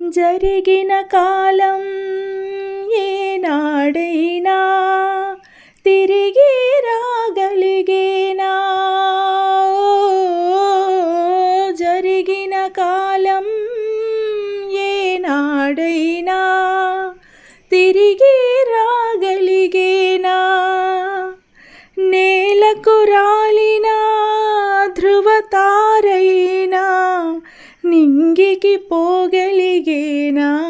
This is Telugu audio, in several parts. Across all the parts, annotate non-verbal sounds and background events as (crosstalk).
జరిగిన కాలం ఏనాడైనా తిరిగి నింగికి పోగలిగేనా?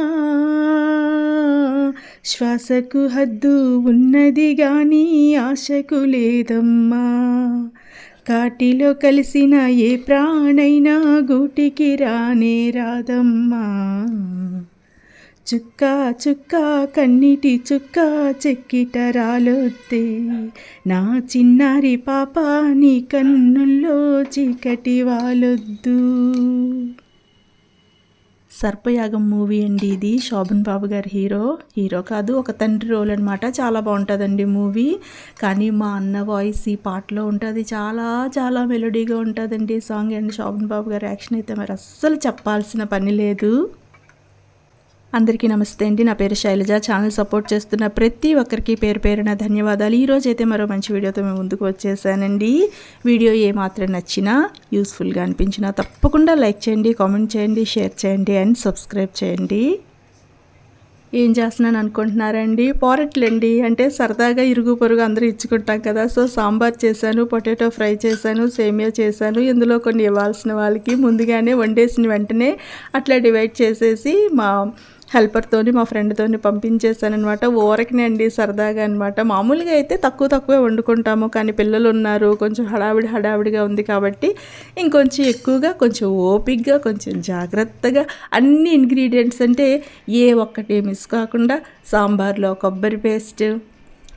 శ్వాసకు హద్దు ఉన్నది గాని ఆశకు లేదమ్మా. కాటిలో కలిసిన ఏ ప్రాణైనా గూటికి రానే రాదమ్మా. చుక్క చుక్క కన్నిటి చుక్క చెక్కిట రాలొద్దే నా చిన్నారి పాప నీ కన్నుల్లో చీకటి వాలొద్దు. సర్పయాగం మూవీ అండి ఇది. శోభన్ బాబు గారి హీరో హీరో కాదు ఒక తండ్రి రోల్ అనమాట చాలా బాగుంటుందండి మూవీ. కానీ మా అన్న వాయిస్ ఈ పాటలో ఉంటుంది. చాలా చాలా మెలోడీగా ఉంటుందండి సాంగ్. అండ్ శోభన్ బాబు గారి యాక్షన్ అయితే మరి అస్సలు చెప్పాల్సిన పని లేదు. అందరికీ నమస్తే అండి. నా పేరు శైలజ. ఛానల్ సపోర్ట్ చేస్తున్న ప్రతి ఒక్కరికి పేరు పేరున ధన్యవాదాలు. ఈరోజు అయితే మరో మంచి వీడియోతో మేము ముందుకు వచ్చేసానండి. వీడియో ఏమాత్రం నచ్చినా యూస్ఫుల్గా అనిపించినా తప్పకుండా లైక్ చేయండి కామెంట్ చేయండి షేర్ చేయండి అండ్ సబ్స్క్రైబ్ చేయండి. ఏం చేస్తున్నాను అనుకుంటున్నారండి? పోరట్లండి. అంటే సరదాగా ఇరుగు పొరుగు అందరూ ఇచ్చుకుంటాం కదా. సో సాంబార్ చేశాను పొటాటో ఫ్రై చేశాను సేమియా చేశాను. ఇందులో కొన్ని ఇవ్వాల్సిన వాళ్ళకి ముందుగానే వండేసిన వెంటనే అట్లా డివైడ్ చేసేసి మా హెల్పర్తోని మా ఫ్రెండ్తోని పంపించేశానమాట ఓరకినే అండి సరదాగా అనమాట మామూలుగా అయితే తక్కువ తక్కువే వండుకుంటాము కానీ పిల్లలు ఉన్నారు కొంచెం హడావిడి హడావిడిగా ఉంది కాబట్టి ఇంకొంచెం ఎక్కువగా కొంచెం ఓపిక్గా కొంచెం జాగ్రత్తగా అన్ని ఇంగ్రీడియంట్స్ అంటే ఏ ఒక్కటి మిస్ కాకుండా సాంబార్లో కొబ్బరి పేస్ట్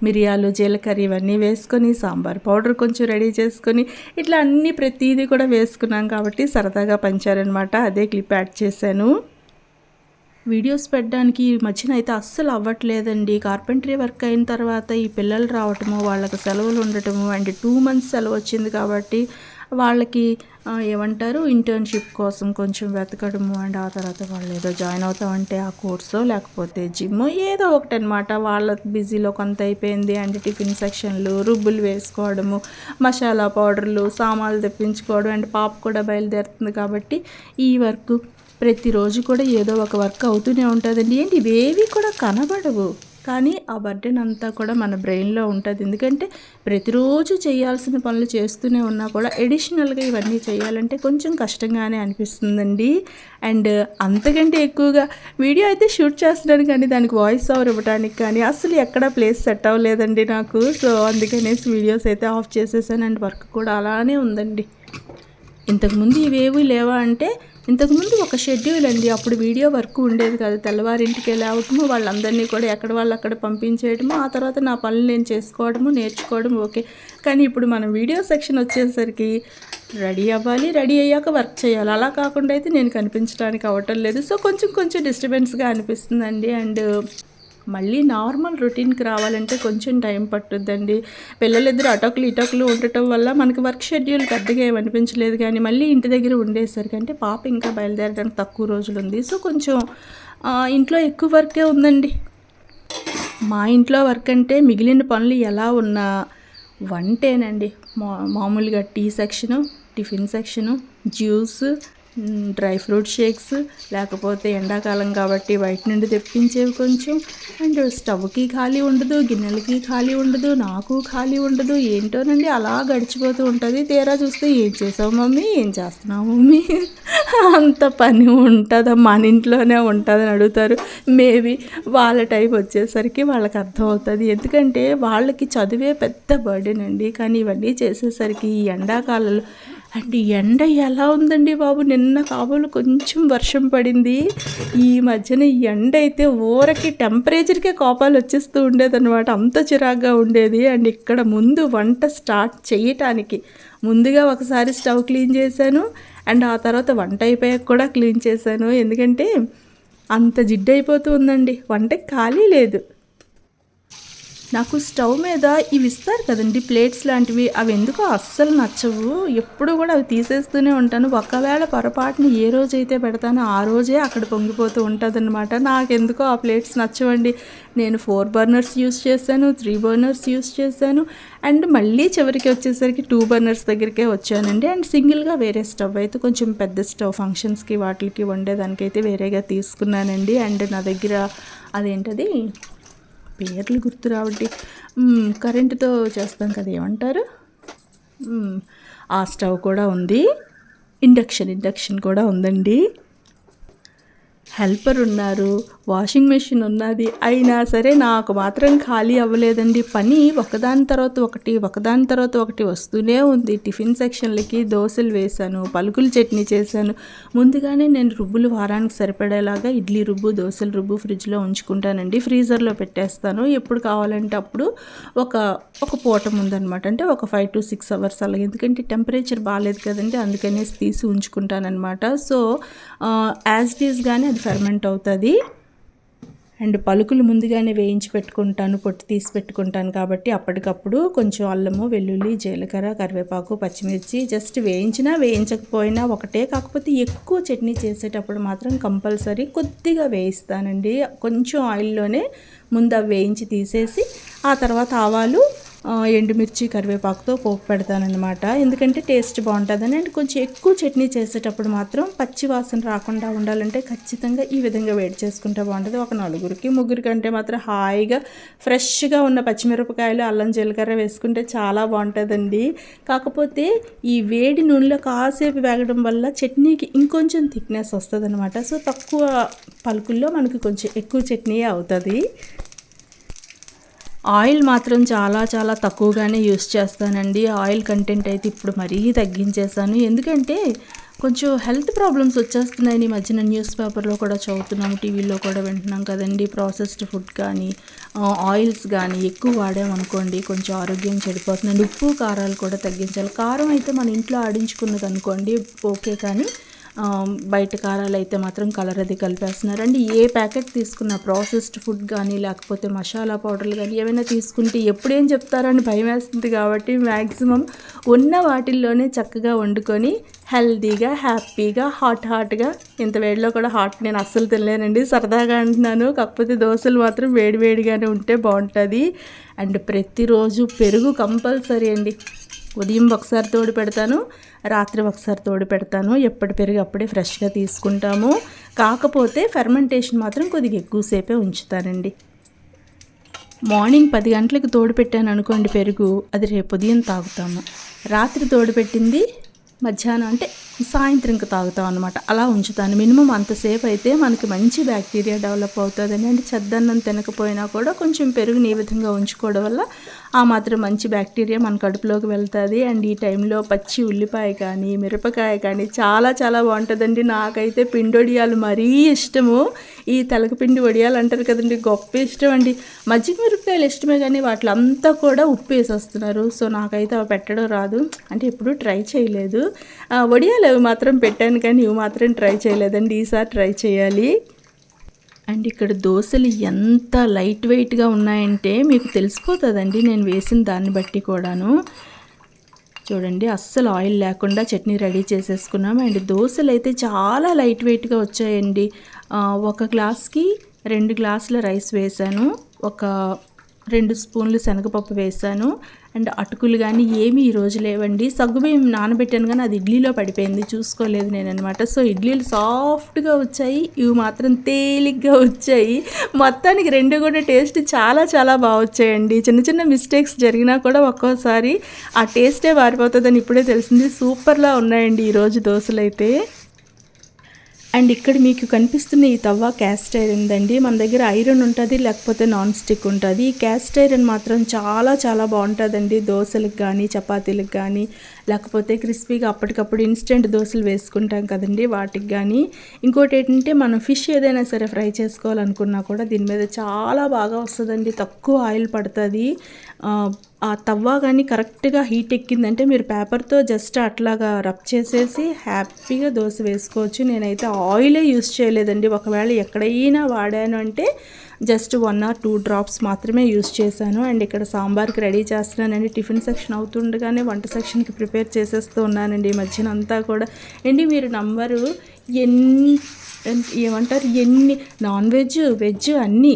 మిరియాలు జీలకర్ర ఇవన్నీ వేసుకొని సాంబార్ పౌడర్ కొంచెం రెడీ చేసుకొని ఇట్లా అన్ని ప్రతిదీ కూడా వేసుకున్నాం కాబట్టి సరదాగా పంచారనమాట అదే క్లిప్ యాడ్ చేశాను. వీడియోస్ పెట్టడానికి ఈ మధ్యన అయితే అస్సలు అవ్వట్లేదండి. కార్పెంటరీ వర్క్ అయిన తర్వాత ఈ పిల్లలు రావటము వాళ్ళకి సెలవులు ఉండటము అండ్ టూ మంత్స్ సెలవు వచ్చింది కాబట్టి వాళ్ళకి ఏమంటారు ఇంటర్న్షిప్ కోసం కొంచెం వెతకడము అండ్ ఆ తర్వాత వాళ్ళు ఏదో జాయిన్ అవుతామంటే ఆ కోర్సో లేకపోతే జిమ్ ఏదో ఒకటి అనమాట వాళ్ళ బిజీలో కొంత అయిపోయింది అండ్ టిఫిన్ సెక్షన్లు రుబ్బులు వేసుకోవడము మసాలా పౌడర్లు సామాన్లు తెప్పించుకోవడం అండ్ పాప కూడా బయలుదేరుతుంది కాబట్టి ఈ వర్క్ ప్రతిరోజు కూడా ఏదో ఒక వర్క్ అవుతూనే ఉంటుందండి. ఏంటి? ఇవేవి కూడా కనబడవు. కానీ ఆ బర్డెన్ అంతా కూడా మన బ్రెయిన్లో ఉంటుంది. ఎందుకంటే ప్రతిరోజు చేయాల్సిన పనులు చేస్తూనే ఉన్నా కూడా ఎడిషనల్గా ఇవన్నీ చేయాలంటే కొంచెం కష్టంగానే అనిపిస్తుందండి. అండ్ అంతకంటే ఎక్కువగా వీడియో అయితే షూట్ చేస్తున్నాను కానీ దానికి వాయిస్ ఓవర్ ఇవ్వడానికి కానీ అసలు ఎక్కడ ప్లేస్ సెట్ అవ్వలేదండి నాకు. సో అందుకనేసి వీడియోస్ అయితే ఆఫ్ చేసేసాను అండ్ వర్క్ కూడా అలానే ఉందండి. ఇంతకుముందు ఇవేవి లేవా అంటే ఇంతకుముందు ఒక షెడ్యూల్ అండి. అప్పుడు వీడియో వర్క్ ఉండేది కాదు. తెల్లవారింటికి వెళ్ళవటము వాళ్ళందరినీ కూడా ఎక్కడ వాళ్ళు అక్కడ పంపించేయడము ఆ తర్వాత నా పనులు నేను చేసుకోవడము నేర్చుకోవడం ఓకే. కానీ ఇప్పుడు మనం వీడియో సెక్షన్ వచ్చేసరికి రెడీ అవ్వాలి. రెడీ అయ్యాక వర్క్ చేయాలి. అలా కాకుండా అయితే నేను కనిపించడానికి అవటం లేదు. సో కొంచెం కొంచెం డిస్టర్బెన్స్గా అనిపిస్తుందండి. అండ్ మళ్ళీ నార్మల్ రొటీన్కి రావాలంటే కొంచెం టైం పట్టుద్దండి. పిల్లలిద్దరు అటోకులు ఇటకులు ఉండటం వల్ల మనకి వర్క్ షెడ్యూల్ పెద్దగా ఏమనిపించలేదు కానీ మళ్ళీ ఇంటి దగ్గర ఉండేసరికి అంటే పాప ఇంకా బయలుదేరడానికి తక్కువ రోజులు ఉంది సో కొంచెం ఇంట్లో ఎక్కువ వర్కే ఉందండి. మా ఇంట్లో వర్క్ అంటే మిగిలిన పనులు ఎలా ఉన్నా వంటేనండి. మా మామూలుగా tea section tiffin section juice dry fruit shakes లేకపోతే ఎండాకాలం కాబట్టి బయట నుండి తెప్పించేవి కొంచెం. అండ్ స్టవ్కి ఖాళీ ఉండదు గిన్నెలకి ఖాళీ ఉండదు నాకు ఖాళీ ఉండదు ఏంటోనండి అలా గడిచిపోతూ ఉంటుంది. తీరా చూస్తే ఏం చేసావు మమ్మీ? ఏం చేస్తున్నావు మమ్మీ? (laughs) అంత పని ఉంటుందా? మన ఇంట్లోనే ఉంటుందని అడుగుతారు. మేబీ వాళ్ళ టైం వచ్చేసరికి వాళ్ళకి అర్థమవుతుంది. ఎందుకంటే వాళ్ళకి చదివే పెద్ద బర్డెన్ అండి. కానీ ఇవన్నీ చేసేసరికి ఈ ఎండాకాలంలో అండ్ ఎండ ఎలా ఉందండి బాబు? నిన్న కాబోలు కొంచెం వర్షం పడింది. ఈ మధ్యన ఎండ అయితే ఊరకి టెంపరేచర్కే కోపాలు వచ్చేస్తూ ఉండేదన్నమాట. అంత చిరాగ్గా ఉండేది. అండ్ ఇక్కడ ముందు వంట స్టార్ట్ చేయటానికి ముందుగా ఒకసారి స్టవ్ క్లీన్ చేశాను. అండ్ ఆ తర్వాత వంట అయిపోయాక కూడా క్లీన్ చేశాను. ఎందుకంటే అంత జిడ్డు అయిపోతూ ఉందండి. వంటకి ఖాళీ లేదు. నాకు స్టవ్ మీద ఇవి ఇస్తారు కదండి ప్లేట్స్ లాంటివి. అవి ఎందుకో అస్సలు నచ్చవు. ఎప్పుడు కూడా అవి తీసేస్తూనే ఉంటాను. ఒకవేళ పొరపాటుని ఏ రోజైతే పెడతానో ఆ రోజే అక్కడ పొంగిపోతూ ఉంటుంది నాకెందుకో ఆ ప్లేట్స్ నచ్చవండి. నేను ఫోర్ బర్నర్స్ యూస్ చేశాను త్రీ బర్నర్స్ యూస్ చేశాను. అండ్ మళ్ళీ చివరికి వచ్చేసరికి టూ బర్నర్స్ దగ్గరికే వచ్చానండి. అండ్ సింగిల్గా వేరే స్టవ్ అయితే కొంచెం పెద్ద స్టవ్ ఫంక్షన్స్కి వాటికి వండేదానికైతే వేరేగా తీసుకున్నానండి. అండ్ నా దగ్గర అదేంటది? పేర్లు గుర్తు రావట్టి. కరెంటుతో చేస్తాం కదా ఏమంటారు? ఆ స్టవ్ కూడా ఉంది. ఇండక్షన్ ఇండక్షన్ కూడా ఉందండి. హెల్పర్ ఉన్నారు వాషింగ్ మెషిన్ ఉన్నది. అయినా సరే నాకు మాత్రం ఖాళీ అవ్వలేదండి. పని ఒకదాని తర్వాత ఒకటి ఒకదాని తర్వాత ఒకటి వస్తూనే ఉంది. టిఫిన్ సెక్షన్లకి దోశలు వేశాను పలుకులు చట్నీ చేశాను. ముందుగానే నేను రుబ్బులు వారానికి సరిపడేలాగా ఇడ్లీ రుబ్బు దోశల రుబ్బు ఫ్రిడ్జ్లో ఉంచుకుంటానండి. ఫ్రీజర్లో పెట్టేస్తాను. ఎప్పుడు కావాలంటే అప్పుడు ఒక ఒక పూట ముందనమాట. అంటే ఒక ఫైవ్ టు సిక్స్ అవర్స్ అలాగే ఎందుకంటే టెంపరేచర్ బాగాలేదు కదండి. అందుకనేసి తీసి ఉంచుకుంటానమాట సో యాజ్ ఇట్ కానీ అది ఫెర్మెంట్ అవుతుంది. అండ్ పలుకులు ముందుగానే వేయించి పెట్టుకుంటాను పొట్టు తీసి పెట్టుకుంటాను కాబట్టి అప్పటికప్పుడు కొంచెం అల్లము వెల్లుల్లి జీలకర్ర కరివేపాకు పచ్చిమిర్చి జస్ట్ వేయించినా వేయించకపోయినా ఒకటే. కాకపోతే ఎక్కువ చట్నీ చేసేటప్పుడు మాత్రం కంపల్సరీ కొద్దిగా వేయిస్తానండి. కొంచెం ఆయిల్లోనే ముందు అవి వేయించి తీసేసి ఆ తర్వాత ఆవాలు ఎండుమిర్చి కరివేపాకుతో పోపు పెడతానన్నమాట. ఎందుకంటే టేస్ట్ బాగుంటుందని అండ్ కొంచెం ఎక్కువ చట్నీ చేసేటప్పుడు మాత్రం పచ్చి వాసన రాకుండా ఉండాలంటే ఖచ్చితంగా ఈ విధంగా వేడి చేసుకుంటే బాగుంటుంది. ఒక నలుగురికి ముగ్గురికి అంటే మాత్రం హాయిగా ఫ్రెష్గా ఉన్న పచ్చిమిరపకాయలు అల్లం జీలకర్ర వేసుకుంటే చాలా బాగుంటుందండి. కాకపోతే ఈ వేడి నూనెలో కాసేపు వేగడం వల్ల చట్నీకి ఇంకొంచెం థిక్నెస్ వస్తుంది అనమాట సో తక్కువ పలుకుల్లో మనకి కొంచెం ఎక్కువ చట్నీ అవుతుంది. ఆయిల్ మాత్రం చాలా చాలా తక్కువగానే యూస్ చేస్తానండి. ఆయిల్ కంటెంట్ అయితే ఇప్పుడు మరీ తగ్గించేసాను ఎందుకంటే కొంచెం హెల్త్ ప్రాబ్లమ్స్ వచ్చేస్తున్నాయని ఈ మధ్యన న్యూస్ పేపర్లో కూడా చదువుతున్నాం టీవీలో కూడా వింటున్నాం కదండి. ప్రాసెస్డ్ ఫుడ్ కానీ ఆయిల్స్ కానీ ఎక్కువ వాడామనుకోండి కొంచెం ఆరోగ్యం చెడిపోతుందండి ఉప్పు కారాలు కూడా తగ్గించాలి. కారం అయితే మన ఇంట్లో ఆడించుకున్నది అనుకోండి ఓకే కానీ బయట కారాలు అయితే మాత్రం కలర్ అది కలిపేస్తున్నారు అండి ఏ ప్యాకెట్ తీసుకున్న ప్రాసెస్డ్ ఫుడ్ కానీ లేకపోతే మసాలా పౌడర్లు కానీ ఏమైనా తీసుకుంటే ఎప్పుడేం చెప్తారని భయం వేస్తుంది కాబట్టి మ్యాక్సిమం ఉన్న వాటిల్లోనే చక్కగా వండుకొని హెల్దీగా హ్యాపీగా హాట్ హాట్గా ఇంత వేడిలో కూడా హాట్ నేను అస్సలు తినలేనండి. సరదాగా అంటున్నాను. కాకపోతే దోశలు మాత్రం వేడి వేడిగానే ఉంటే బాగుంటుంది. అండ్ ప్రతిరోజు పెరుగు కంపల్సరీ అండి. ఉదయం ఒకసారి తోడు పెడతాను రాత్రి ఒకసారి తోడు పెడతాను. ఎప్పటి పెరుగు అప్పుడే ఫ్రెష్గా తీసుకుంటాము. కాకపోతే ఫెర్మెంటేషన్ మాత్రం కొద్దిగా ఎక్కువసేపే ఉంచుతానండి. మార్నింగ్ పది గంటలకు తోడు పెట్టాను అనుకోండి పెరుగు అది రేపు ఉదయం తాగుతాము. రాత్రి తోడు పెట్టింది మధ్యాహ్నం అంటే సాయంత్రంకి తాగుతాం అనమాట అలా ఉంచుతాను. మినిమం అంతసేపు అయితే మనకి మంచి బ్యాక్టీరియా డెవలప్ అవుతుందని. అంటే చెద్దన్నం తినకపోయినా కూడా కొంచెం పెరుగుని ఈ విధంగా ఉంచుకోవడం వల్ల ఆ మాత్రం మంచి బ్యాక్టీరియా మన కడుపులోకి వెళ్తుంది. అండ్ ఈ టైంలో పచ్చి ఉల్లిపాయ కానీ మిరపకాయ కానీ చాలా చాలా బాగుంటుందండి. నాకైతే పిండి వడియాలు మరీ ఇష్టము. ఈ తెలకపిండి వడియాలు అంటారు కదండి గొప్ప ఇష్టం అండి. మజ్జిగ మిరపకాయలు ఇష్టమే కానీ వాటిలో అంతా కూడా ఉప్పు వేసేస్తున్నారు. సో నాకైతే అవి పెట్టడం రాదు. అంటే ఎప్పుడూ ట్రై చేయలేదు. ఆ, వడియాలు అవి మాత్రం పెట్టాను కానీ ఇవి మాత్రం ట్రై చేయలేదండి. ఈసారి ట్రై చేయాలి. అండ్ ఇక్కడ దోశలు ఎంత లైట్ వెయిట్గా ఉన్నాయంటే మీకు తెలిసిపోతుందండి నేను వేసిన దాన్ని బట్టి కూడాను. చూడండి అస్సలు ఆయిల్ లేకుండా చట్నీ రెడీ చేసేసుకున్నాం. అండ్ దోశలు అయితే చాలా లైట్ వెయిట్గా వచ్చాయండి. ఒక గ్లాస్కి రెండు గ్లాసుల రైస్ వేసాను. ఒక రెండు స్పూన్లు శనగపప్పు వేసాను. అండ్ అటుకులు కానీ ఏమీ ఈరోజు లేవండి. సగ్గుబియ్యం నానబెట్టాను కానీ అది ఇడ్లీలో పడిపోయింది. చూసుకోలేదు నేను అనమాట సో ఇడ్లీలు సాఫ్ట్గా వచ్చాయి. ఇవి మాత్రం తేలిగ్గా వచ్చాయి. మొత్తానికి రెండు కూడా టేస్ట్ చాలా చాలా బాగా వచ్చాయండి. చిన్న చిన్న మిస్టేక్స్ జరిగినా కూడా ఒక్కోసారి ఆ టేస్టే మారిపోతుందని ఇప్పుడే తెలిసింది. సూపర్లా ఉన్నాయండి ఈరోజు దోశలు అయితే అండ్ ఇక్కడ మీకు కనిపిస్తున్న ఈ తవ్వ క్యాస్ట్ ఐరన్ అండి మన దగ్గర ఐరన్ ఉంటుంది లేకపోతే నాన్ స్టిక్ ఉంటుంది. ఈ క్యాస్ట్ ఐరన్ మాత్రం చాలా చాలా బాగుంటుందండి. దోశలకు కానీ చపాతీలకు కానీ లేకపోతే క్రిస్పీగా అప్పటికప్పుడు ఇన్స్టెంట్ దోశలు వేసుకుంటాం కదండి వాటికి కానీ ఇంకోటి ఏంటంటే మనం ఫిష్ ఏదైనా సరే ఫ్రై చేసుకోవాలనుకున్నా కూడా దీని మీద చాలా బాగా వస్తుందండి. తక్కువ ఆయిల్ పడుతుంది. ఆ తవ్వ కానీ కరెక్ట్గా హీట్ ఎక్కిందంటే మీరు పేపర్తో జస్ట్ అట్లాగా రబ్ చేసేసి హ్యాపీగా దోశ వేసుకోవచ్చు. నేనైతే ఆయిలే యూస్ చేయలేదండి. ఒకవేళ ఎక్కడైనా వాడాను అంటే just one or two drops మాత్రమే యూస్ చేశాను. అండ్ ఇక్కడ సాంబార్కి రెడీ చేస్తున్నానండి. టిఫిన్ సెక్షన్ అవుతుండగానే వంట సెక్షన్కి ప్రిపేర్ చేసేస్తూ ఉన్నానండి ఈ మధ్యన అంతా కూడా. అండి మీరు నంబరు ఎన్ని ఏమంటారు? ఎన్ని నాన్ వెజ్ వెజ్ అన్నీ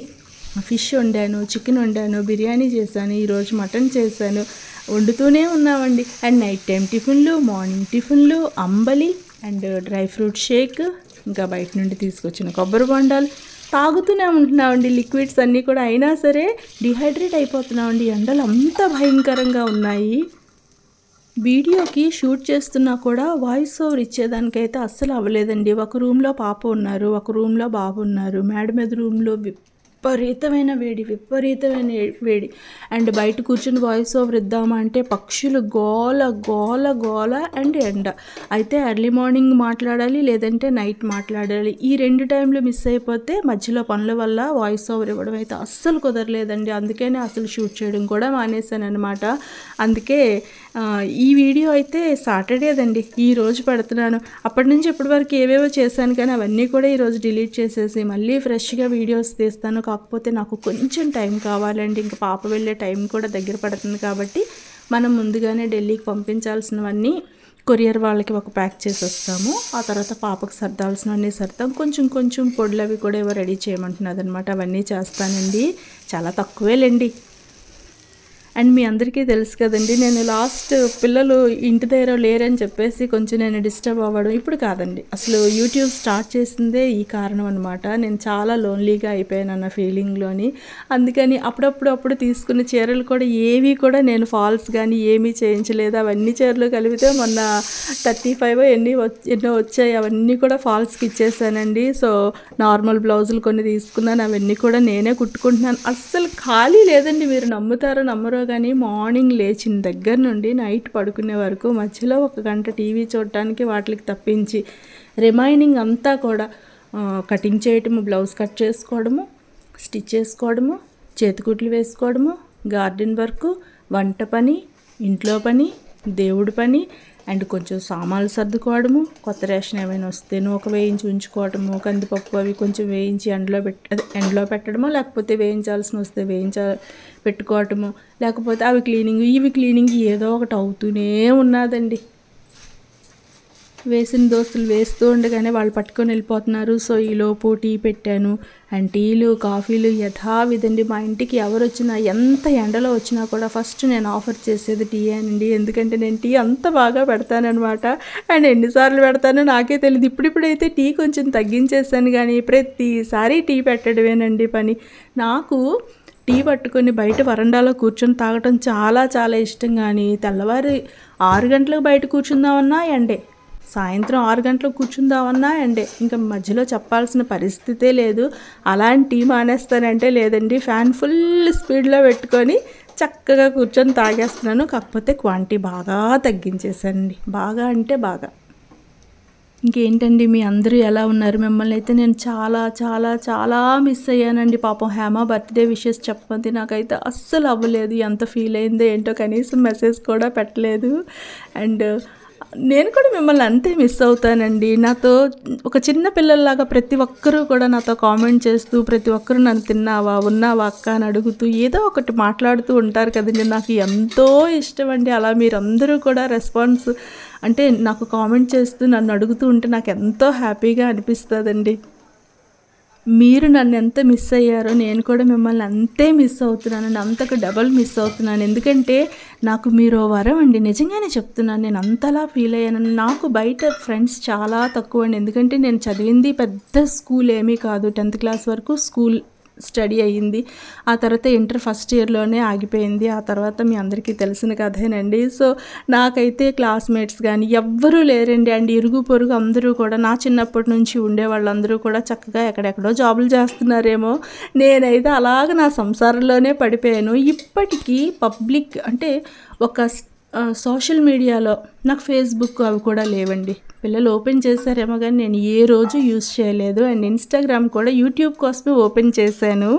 ఫిష్ వండాను చికెన్ వండాను బిర్యానీ చేశాను ఈరోజు మటన్ చేశాను. వండుతూనే ఉన్నామండి. అండ్ నైట్ టైం టిఫిన్లు మార్నింగ్ టిఫిన్లు అంబలి అండ్ డ్రై ఫ్రూట్ షేక్. ఇంకా బయట నుండి తీసుకొచ్చిన కొబ్బరి బొండాలు. తాగుతూనే ఉంటున్నామండి. లిక్విడ్స్ అన్నీ కూడా అయినా సరే డిహైడ్రేట్ అయిపోతున్నామండి. ఎండలు అంత భయంకరంగా ఉన్నాయి. వీడియోకి షూట్ చేస్తున్నా కూడా వాయిస్ ఓవర్ ఇచ్చేదానికైతే అస్సలు అవ్వలేదండి. ఒక రూమ్లో పాప ఉన్నారు ఒక రూమ్లో బాబు ఉన్నారు. మేడ మీద రూమ్లో విపరీతమైన వేడి విపరీతమైన వేడి. అండ్ బయట కూర్చుని వాయిస్ ఓవర్ ఇద్దామంటే పక్షులు గోల గోల గోల అండ్ ఎండ. అయితే ఎర్లీ మార్నింగ్ మాట్లాడాలి లేదంటే నైట్ మాట్లాడాలి. ఈ రెండు టైంలు మిస్ అయిపోతే మధ్యలో పనుల వల్ల వాయిస్ ఓవర్ ఇవ్వడం అయితే అస్సలు కుదరలేదండి. అందుకనే అసలు షూట్ చేయడం కూడా మానేశాను అనమాట అందుకే ఈ వీడియో అయితే సాటర్డేదండి ఈ రోజు పెడుతున్నాను. అప్పటి నుంచి ఇప్పటి వరకు ఏవేవో చేశాను కానీ అవన్నీ కూడా ఈరోజు డిలీట్ చేసేసి మళ్ళీ ఫ్రెష్గా వీడియోస్ తీస్తాను. కాకపోతే నాకు కొంచెం టైం కావాలండి. ఇంకా పాప వెళ్ళే టైం కూడా దగ్గర పడుతుంది కాబట్టి మనం ముందుగానే ఢిల్లీకి పంపించాల్సినవన్నీ కొరియర్ వాళ్ళకి ఒక ప్యాక్ చేసి వస్తాము ఆ తర్వాత పాపకు సర్దాల్సినవన్నీ సర్దాం. కొంచెం కొంచెం పొడులు అవి కూడా ఏవో రెడీ చేయమంటున్నది అనమాట అవన్నీ చేస్తానండి. చాలా తక్కువేలేండి. అండ్ మీ అందరికీ తెలుసు కదండి నేను లాస్ట్ పిల్లలు ఇంటి దగ్గర లేరని చెప్పేసి కొంచెం నేను డిస్టర్బ్ అవ్వడం ఇప్పుడు కాదండి. అసలు యూట్యూబ్ స్టార్ట్ చేసిందే ఈ కారణం అనమాట నేను చాలా లోన్లీగా అయిపోయాను అన్న ఫీలింగ్లోని. అందుకని అప్పుడప్పుడు అప్పుడు తీసుకున్న చీరలు కూడా ఏవి కూడా నేను ఫాల్స్ కానీ ఏమీ చేయించలేదు. అవన్నీ చీరలు కలిపితే మొన్న థర్టీ ఫైవ్ ఎన్ని ఎన్నో వచ్చాయి. అవన్నీ కూడా ఫాల్స్కి ఇచ్చేసానండి. సో నార్మల్ బ్లౌజులు కొన్ని తీసుకున్నాను. అవన్నీ కూడా నేనే కుట్టుకుంటున్నాను. అస్సలు ఖాళీ లేదండి. మీరు నమ్ముతారో నమ్మరో కానీ మార్నింగ్ లేచిన దగ్గర నుండి నైట్ పడుకునే వరకు మధ్యలో ఒక గంట టీవీ చూడటానికి వాటికి తప్పించి రిమైనింగ్ అంతా కూడా కటింగ్ చేయటము బ్లౌజ్ కట్ చేసుకోవడము స్టిచ్ చేసుకోవడము చేతికుట్లు వేసుకోవడము గార్డెన్ వర్క్ వంట పని ఇంట్లో పని దేవుడి పని అండ్ కొంచెం సామాన్లు సర్దుకోవడము కొత్త రేషన్ ఏమైనా వస్తేనో ఒక వేయించి ఉంచుకోవడము కందిపప్పు అవి కొంచెం వేయించి ఎండలో పెట్ ఎండలో పెట్టడము లేకపోతే వేయించాల్సిన వస్తే వేయించ పెట్టుకోవటము లేకపోతే అవి క్లీనింగ్ ఇవి క్లీనింగ్ ఏదో ఒకటి అవుతూనే ఉన్నదండి. వేసిన దోస్తులు వేస్తూ ఉండగానే వాళ్ళు పట్టుకొని వెళ్ళిపోతున్నారు. సో ఈలోపు టీ పెట్టాను. అండ్ టీలు కాఫీలు యథావిధండి మా ఇంటికి ఎవరు వచ్చినా ఎంత ఎండలో వచ్చినా కూడా ఫస్ట్ నేను ఆఫర్ చేసేది టీ అనండి. ఎందుకంటే నేను టీ అంత బాగా పెడతానమాట అండ్ ఎన్నిసార్లు పెడతానో నాకే తెలియదు ఇప్పుడిప్పుడైతే టీ కొంచెం తగ్గించేసాను కానీ ప్రతిసారి టీ పెట్టడమేనండి పని. నాకు టీ పట్టుకొని బయట వరండాలో కూర్చొని తాగటం చాలా చాలా ఇష్టం కానీ తెల్లవారి ఆరు గంటలకు బయట కూర్చుందామన్నా ఎండే సాయంత్రం ఆరు గంటలకు కూర్చుందామన్నా అండి. ఇంకా మధ్యలో చెప్పాల్సిన పరిస్థితే లేదు. అలాంటి మానేస్తానంటే లేదండి. ఫ్యాన్ ఫుల్ స్పీడ్లో పెట్టుకొని చక్కగా కూర్చొని తాగేస్తున్నాను. కాకపోతే క్వాంటిటీ బాగా తగ్గించేశానండి. బాగా అంటే బాగా. ఇంకేంటండి? మీ అందరూ ఎలా ఉన్నారు? మిమ్మల్ని అయితే నేను చాలా చాలా చాలా మిస్ అయ్యానండి పాపం. హేమ బర్త్డే విషెస్ చెప్పమంది నాకైతే అస్సలు అవ్వలేదు. ఎంత ఫీల్ అయిందో ఏంటో కనీసం మెసేజ్ కూడా పెట్టలేదు. అండ్ నేను కూడా మిమ్మల్ని అంతే మిస్ అవుతానండి. నాతో ఒక చిన్న పిల్లల్లాగా ప్రతి ఒక్కరూ కూడా నాతో కామెంట్ చేస్తూ ప్రతి ఒక్కరూ నన్ను తిన్నావా ఉన్నావా అక్క అని అడుగుతూ ఏదో ఒకటి మాట్లాడుతూ ఉంటారు కదండి. నాకు ఎంతో ఇష్టం అండి అలా మీరందరూ కూడా రెస్పాన్స్ అంటే నాకు కామెంట్ చేస్తూ నన్ను అడుగుతూ ఉంటే నాకు ఎంతో హ్యాపీగా అనిపిస్తుందండి. మీరు నన్ను ఎంత మిస్ అయ్యారో నేను కూడా మిమ్మల్ని అంతే మిస్ అవుతున్నాను. అంతకు డబల్ మిస్ అవుతున్నాను. ఎందుకంటే నాకు మీరు వరం అండి. నిజంగానే చెప్తున్నాను. నేను అంతలా ఫీల్ అయ్యాను. నాకు బయట ఫ్రెండ్స్ చాలా తక్కువ అండి. ఎందుకంటే నేను చదివింది పెద్ద స్కూల్ ఏమీ కాదు. టెన్త్ క్లాస్ వరకు స్కూల్ స్టడీ అయ్యింది. ఆ తర్వాత ఇంటర్ ఫస్ట్ ఇయర్లోనే ఆగిపోయింది. ఆ తర్వాత మీ అందరికీ తెలిసిన కథేనండి. సో నాకైతే క్లాస్మేట్స్ కానీ ఎవ్వరూ లేరండి. అండ్ ఇరుగు పొరుగు అందరూ కూడా నా చిన్నప్పటి నుంచి ఉండే వాళ్ళందరూ కూడా చక్కగా ఎక్కడెక్కడో జాబులు చేస్తున్నారేమో. నేనైతే అలాగ నా సంసారంలోనే పడిపోయాను. ఇప్పటికీ పబ్లిక్ అంటే ఒక సోషల్ మీడియాలో నాకు ఫేస్బుక్ అవి కూడా లేవండి. పిల్లలు ఓపెన్ చేశారేమో కానీ నేను ఏ రోజు యూజ్ చేయలేదు. అండ్ ఇన్స్టాగ్రామ్ కూడా యూట్యూబ్ కోసమే ఓపెన్ చేశాను.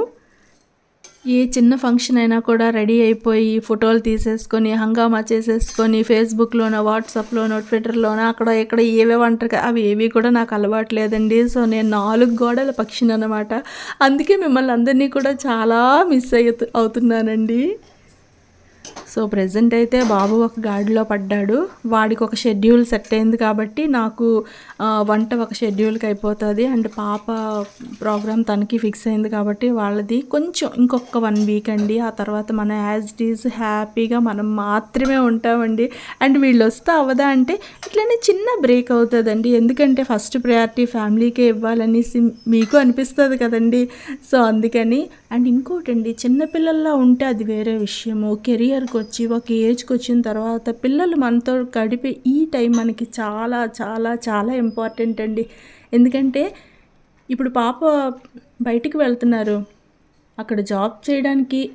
ఏ చిన్న ఫంక్షన్ అయినా కూడా రెడీ అయిపోయి ఫోటోలు తీసేసుకొని హంగామా చేసేసుకొని ఫేస్బుక్లోనో వాట్సాప్లోనో ట్విట్టర్లోనో అక్కడ ఇక్కడ ఏవేవి అంటారు. అవి ఏవి కూడా నాకు అలవాటు లేదండి. సో నేను నాలుగు గోడల పక్షిని అనమాట అందుకే మిమ్మల్ని అందరినీ కూడా చాలా మిస్ అయ్యి అవుతున్నానండి. సో ప్రజెంట్ అయితే బాబు ఒక గాడిలో పడ్డాడు. వాడికి ఒక షెడ్యూల్ సెట్ అయింది కాబట్టి నాకు వంట ఒక షెడ్యూల్కి అయిపోతుంది. అండ్ పాప ప్రోగ్రామ్ తనకి ఫిక్స్ అయింది కాబట్టి వాళ్ళది కొంచెం ఇంకొక వన్ వీక్ అండి. ఆ తర్వాత మన యాజ్ ఇట్ ఈజ్ హ్యాపీగా మనం మాత్రమే ఉంటామండి. అండ్ వీళ్ళు వస్తే అవ్వదా అంటే ఇట్లనే చిన్న బ్రేక్ అవుతుందండి. ఎందుకంటే ఫస్ట్ ప్రయారిటీ ఫ్యామిలీకే ఇవ్వాలనేసి మీకు అనిపిస్తుంది కదండి. సో అందుకని అండ్ ఇంకోటండి చిన్నపిల్లల్లా ఉంటే అది వేరే విషయము. కెరియర్కి వచ్చి ఒక ఏజ్కి వచ్చిన తర్వాత పిల్లలు మనతో గడిపే ఈ టైం మనకి చాలా చాలా చాలా ఇంపార్టెంట్ అండి. ఎందుకంటే ఇప్పుడు పాప బయటికి వెళ్తున్నారు. అక్కడ జాబ్ చేయడానికి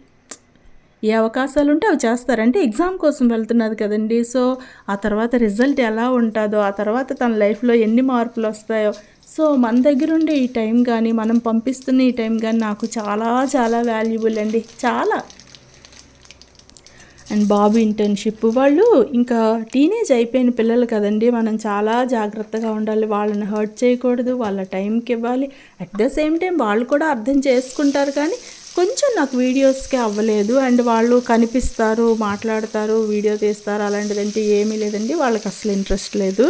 ఏ అవకాశాలు ఉంటే అవి చేస్తారంటే ఎగ్జామ్ కోసం వెళ్తున్నది కదండి. సో ఆ తర్వాత రిజల్ట్ ఎలా ఉంటుందో ఆ తర్వాత తన లైఫ్లో ఎన్ని మార్పులు వస్తాయో సో మన దగ్గర ఉండే ఈ టైం కానీ మనం పంపిస్తున్న ఈ టైం కానీ నాకు చాలా చాలా వాల్యుబుల్ అండి. చాలా. అండ్ బాబు ఇంటర్న్షిప్. వాళ్ళు ఇంకా టీనేజ్ అయిపోయిన పిల్లలు కదండి. మనం చాలా జాగ్రత్తగా ఉండాలి. వాళ్ళని హర్ట్ చేయకూడదు. వాళ్ళ టైంకి ఇవ్వాలి. అట్ ద సేమ్ టైం వాళ్ళు కూడా అర్థం చేసుకుంటారు కానీ కొంచెం నాకు వీడియోస్కి అవ్వలేదు. అండ్ వాళ్ళు కనిపిస్తారు మాట్లాడతారు వీడియో తీస్తారు. అలాంటిదంటే ఏమీ లేదండి. వాళ్ళకి అసలు ఇంట్రెస్ట్ లేదు.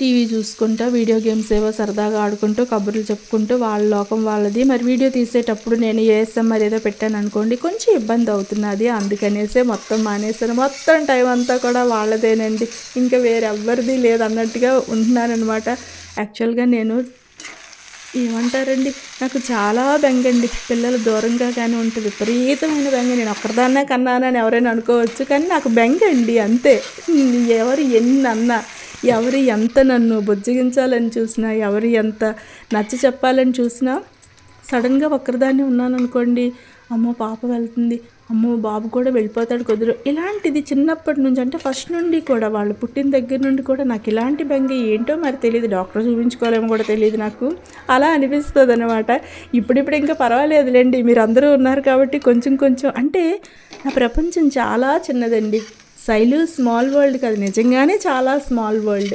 టీవీ చూసుకుంటూ వీడియో గేమ్స్ ఏవో సరదాగా ఆడుకుంటూ కబుర్లు చెప్పుకుంటూ వాళ్ళ లోకం వాళ్ళది. మరి వీడియో తీసేటప్పుడు నేను ఏఎస్ఎంఆర్ ఏదో పెట్టాను అనుకోండి కొంచెం ఇబ్బంది అవుతున్నది. అందుకనేసే మొత్తం మానేసాను మొత్తం టైం అంతా కూడా వాళ్ళదేనండి. ఇంకా వేరెవ్వరిది లేదన్నట్టుగా ఉంటున్నానమాట యాక్చువల్గా నేను ఏమంటారండి? నాకు చాలా బెంగండి. పిల్లలు దూరంగా కానీ ఉంటుంది విపరీతమైన బెంగ. నేను ఒక్కరిదాన్నే కన్నానని ఎవరైనా అనుకోవచ్చు కానీ నాకు బెంగండి అంతే. ఎవరు ఎన్ని అన్నా ఎవరు ఎంత నన్ను బుజ్జగించాలని చూసినా ఎవరు ఎంత నచ్చ చెప్పాలని చూసినా సడన్గా ఒక్కరిదాన్ని ఉన్నాను అనుకోండి అమ్మో పాప వెళ్తుంది అమ్మో బాబు కూడా వెళ్ళిపోతాడు కుదరు. ఇలాంటిది చిన్నప్పటి నుంచి అంటే ఫస్ట్ నుండి కూడా వాళ్ళు పుట్టిన దగ్గర నుండి కూడా నాకు ఇలాంటి బెంగ ఏంటో మరి తెలియదు డాక్టర్ చూపించుకోలేమో కూడా తెలియదు నాకు. అలా అనిపిస్తుంది అనమాట ఇప్పుడిప్పుడు ఇంకా పర్వాలేదులేండి మీరు అందరూ ఉన్నారు కాబట్టి కొంచెం కొంచెం అంటే నా ప్రపంచం చాలా చిన్నదండి. శైలు స్మాల్ వరల్డ్ కాదు నిజంగానే చాలా స్మాల్ వరల్డ్.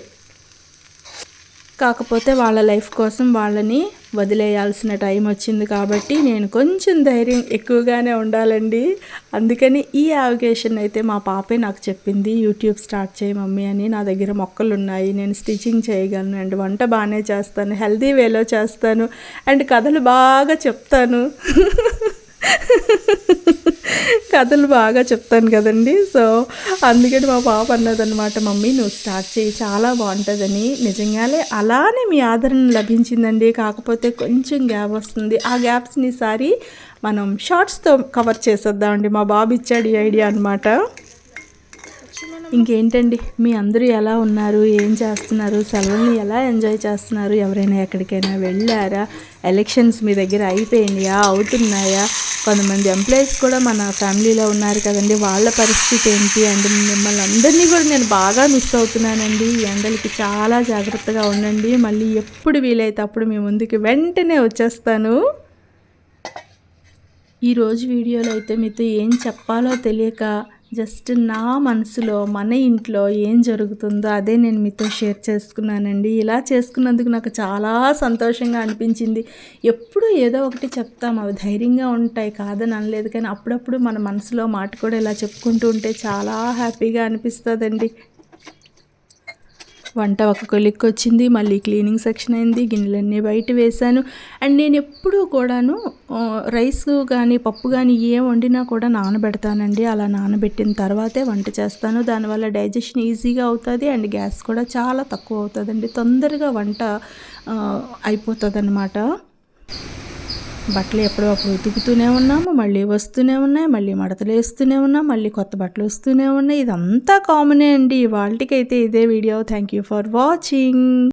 కాకపోతే వాళ్ళ లైఫ్ కోసం వాళ్ళని వదిలేయాల్సిన టైం వచ్చింది కాబట్టి నేను కొంచెం ధైర్యం ఎక్కువగానే ఉండాలండి. అందుకని ఈ అవకేషన్ అయితే మా పాపే నాకు చెప్పింది యూట్యూబ్ స్టార్ట్ చేయి మమ్మీ అని. నా దగ్గర మొక్కలు ఉన్నాయి నేను స్టిచ్చింగ్ చేయగలను అండ్ వంట బాగానే చేస్తాను హెల్తీ వేలో చేస్తాను అండ్ కథలు బాగా చెప్తాను. (laughs) కథలు బాగా చెప్తాను కదండి. సో అందుకని మా పాప అన్నదనమాట మమ్మీ నువ్వు స్టార్ట్ చేయి చాలా బాగుంటుందని. నిజంగానే అలానే మీ ఆదరణ లభించిందండి. కాకపోతే కొంచెం గ్యాప్ వస్తుంది. ఆ గ్యాప్స్ని ఈసారి మనం షార్ట్స్తో కవర్ చేసేద్దామండి. మా బాబు ఇచ్చాడు ఈ ఐడియా అనమాట ఇంకేంటండి? మీ అందరూ ఎలా ఉన్నారు? ఏం చేస్తున్నారు? సెలవుల్ని ఎలా ఎంజాయ్ చేస్తున్నారు? ఎవరైనా ఎక్కడికైనా వెళ్ళారా? ఎలక్షన్స్ మీ దగ్గర అయిపోయినాయా? అవుతున్నాయా? కొంతమంది ఎంప్లాయీస్ కూడా మన ఫ్యామిలీలో ఉన్నారు కదండి. వాళ్ళ పరిస్థితి ఏంటి? అండ్ మిమ్మల్ని అందరినీ కూడా నేను బాగా మిస్ అవుతున్నానండి. ఈ ఎండలకి చాలా జాగ్రత్తగా ఉండండి. మళ్ళీ ఎప్పుడు వీలైతే అప్పుడు మీ ముందుకు వెంటనే వచ్చేస్తాను. ఈరోజు వీడియోలో అయితే మీతో ఏం చెప్పాలో తెలియక జస్ట్ నా మనసులో మన ఇంట్లో ఏం జరుగుతుందో అదే నేను మీతో షేర్ చేసుకున్నానండి. ఇలా చేసుకున్నందుకు నాకు చాలా సంతోషంగా అనిపించింది. ఎప్పుడు ఏదో ఒకటి చెప్తాం అవి ధైర్యంగా ఉంటాయి కాదని అనలేదు కానీ అప్పుడప్పుడు మన మనసులో మాట కూడా ఇలా చెప్పుకుంటూ ఉంటే చాలా హ్యాపీగా అనిపిస్తుందండి. వంట ఒక కొలిక్కి వచ్చింది మళ్ళీ క్లీనింగ్ సెక్షన్ అయింది గిన్నెలన్నీ బయట వేశాను. అండ్ నేను ఎప్పుడూ కూడాను రైస్ కానీ పప్పు కానీ ఏం వండినా కూడా నానబెడతానండి. అలా నానబెట్టిన తర్వాతే వంట చేస్తాను. దానివల్ల డైజెషన్ ఈజీగా అవుతుంది అండ్ గ్యాస్ కూడా చాలా తక్కువ అవుతుందండి. తొందరగా వంట అయిపోతుంది అన్నమాట బట్టలు ఎప్పుడప్పుడు ఉతుకుతూనే ఉన్నాము మళ్ళీ వస్తూనే ఉన్నాయి మళ్ళీ మడతలు వేస్తూనే ఉన్నాం మళ్ళీ కొత్త బట్టలు వస్తూనే ఉన్నాయి. ఇదంతా కామనే అండి. వాళ్ళకైతే ఇదే video thank you for watching